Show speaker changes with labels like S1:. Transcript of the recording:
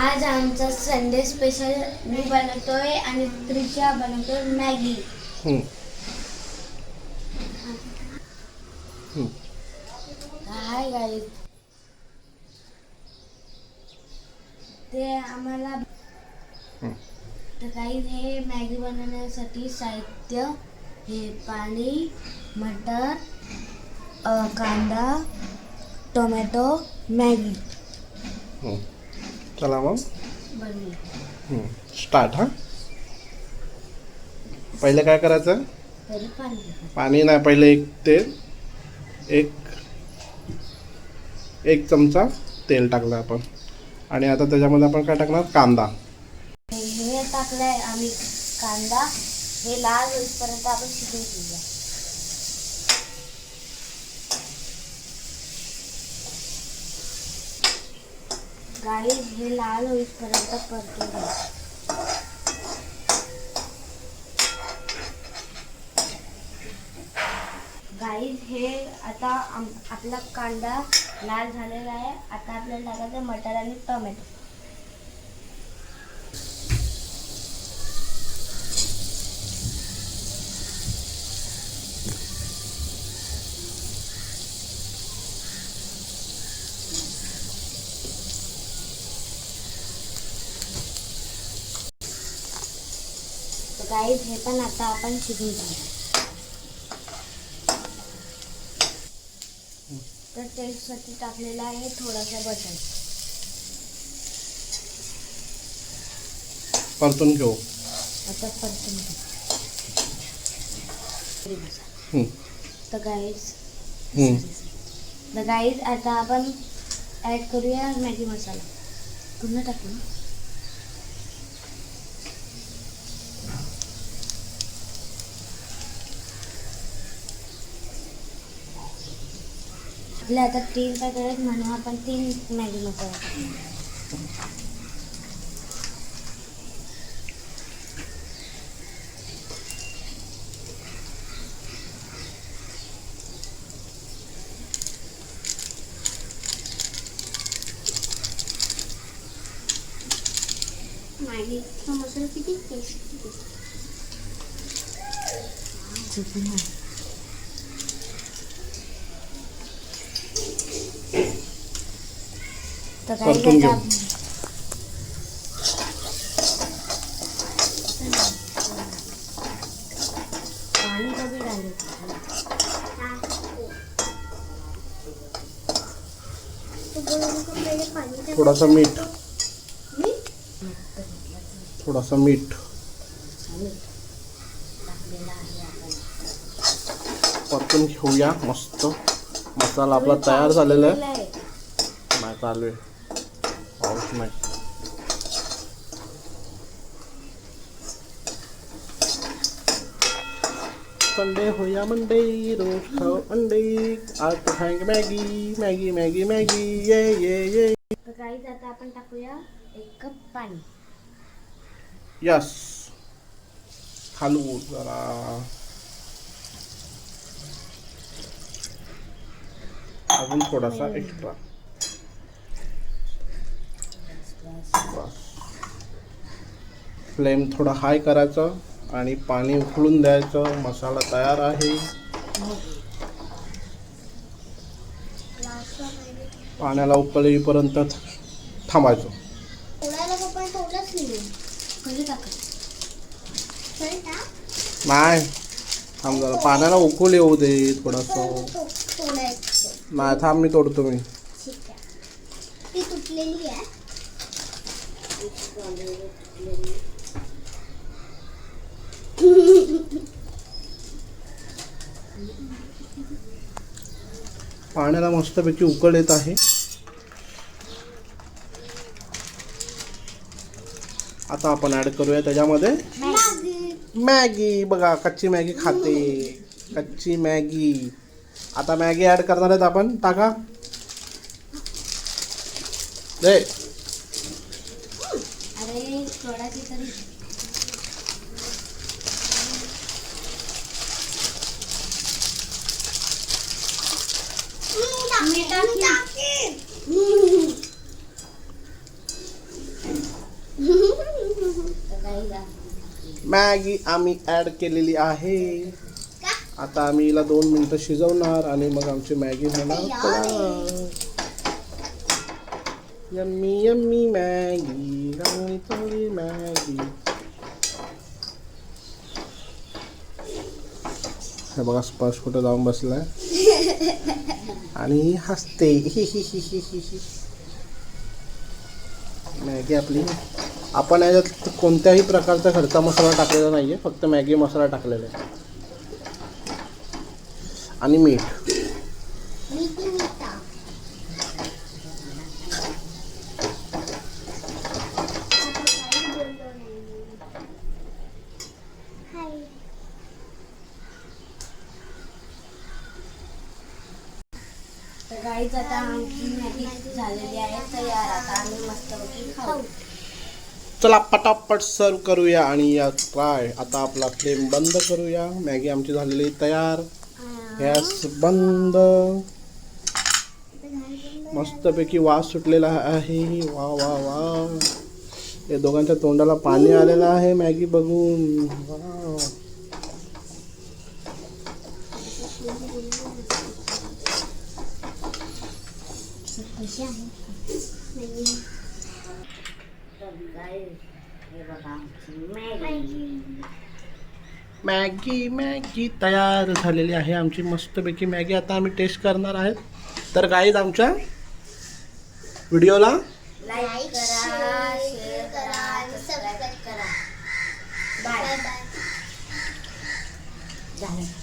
S1: आज आमचा Sunday special मी बनवतोय आणि त्रिशा बनवतोय मॅगी. हाय गाईज ते आम्हाला. तर गाईज हे मॅगी बनवण्यासाठी साहित्य हे पाणी मटर अ, कांदा टोमॅटो मॅगी.
S2: चला मग. स्टार्ट हा? पहिले काय करायचं?
S1: पाणी
S2: नाही पहिले एक तेल एक एक चमचा तेल टाकलं आपण. आणि आता त्याच्यामध्ये आपण काय टाकणार? कांदा.
S1: हे टाकलंय आम्ही कांदा. हे लाल होईपर्यंत आपण शिजवून घेऊया. गाई हे लाल होईपर्यंत परतून घ्या. गाईज हे आता आम- आपला कांदा लाल झालेला आहे. आता आपल्याला टाकायचं मटर आणि टोमॅटो. गाईज हे पण आता आपण शिजून घेऊया तर टेस्टसाठी टाकलेला आहे थोडासा बटर
S2: परतून घेऊ.
S1: आता परतून घेऊ. तर गाईज. तर गाईज आता आपण ॲड करूया मॅगी मसाला. पूर्ण टाकू आपल्या आता तीन पॅकेट आहेत म्हणून आपण तीन मॅगी मसाला टाकणार मॅगीचा मसाला किती तर
S2: परतून घेऊ. थोडासा मीठ. थोडासा मीठ. परतून घेऊया मस्त. मसाला आपला तयार झालेला आहे.
S1: आहे.
S2: नाही चालू आहे. पाऊस नाही. संडे हो या मंडे रोज खाओ अंडे आज तो खाएंगे मैगी मैगी मैगी मैगी. ये ये ये.
S1: तर काहीच आता आपण टाकूया एक कप पाणी.
S2: यस खालू जरा. अजून थोडासा एक्स्ट्रा फ्लेम थोडा हाय करायचा आणि पाणी उकळून द्यायचं. मसाला तयार आहे. पाण्याला उकळीपर्यंत थांबायचं.
S1: टाकायचं
S2: नाही थांब जरा. पाण्याला उकळ येऊ दे थोडंसं. नाही थांब मी तोडतो मी.
S3: तुटलेली आहे.
S2: पाण्याला मस्तपैकी उकळ येत आहे. आता आपण ऍड करूया त्याच्यामध्ये मॅगी. बघा कच्ची मॅगी खाते. कच्ची मॅगी. आता मॅगी ऍड करणार आहेत आपण. टाका. दे.
S3: मी
S2: मॅगी आम्ही ऍड केलेली आहे. आता आम्ही हिला दोन मिनिटं शिजवणार आणि मग आमची मॅगी होणार. यम्मी यम्मी मॅगी राणी थोडी मॅगी. हे बघा स्पर्श कुठं जाऊन बसलाय. आणि हसते. हि हि हि हि हि हि. मॅगी आपली. आपण याच्यात कोणत्याही प्रकारचा खडचा मसाला टाकलेला नाहीये फक्त मॅगी मसाला टाकलेला आहे. आणि मीठ.
S1: गाईच आता आमची मॅगी झालेली आहे तयार. आता आम्ही मस्तपैकी खाऊ.
S2: चला पटापट सर्व करूया आणि या ट्राय. आता आपला फ्लेम बंद करूया. मॅगी आमची झालेली तयार. गॅस बंद. मस्तपैकी वास सुटलेला आहे. वा वा वा. या दोघांच्या तोंडाला पाणी आलेलं आहे मॅगी बघून.
S1: वा. हे
S2: मॅगी मॅगी तयार झालेली आहे आमची मस्तपैकी. मॅगी आता आम्ही टेस्ट करणार आहेत. तर गाईज आमच्या व्हिडिओला
S1: लाईक करा शेअर करा सबस्क्राईब करा. बाय
S3: बाय बाय
S1: झालं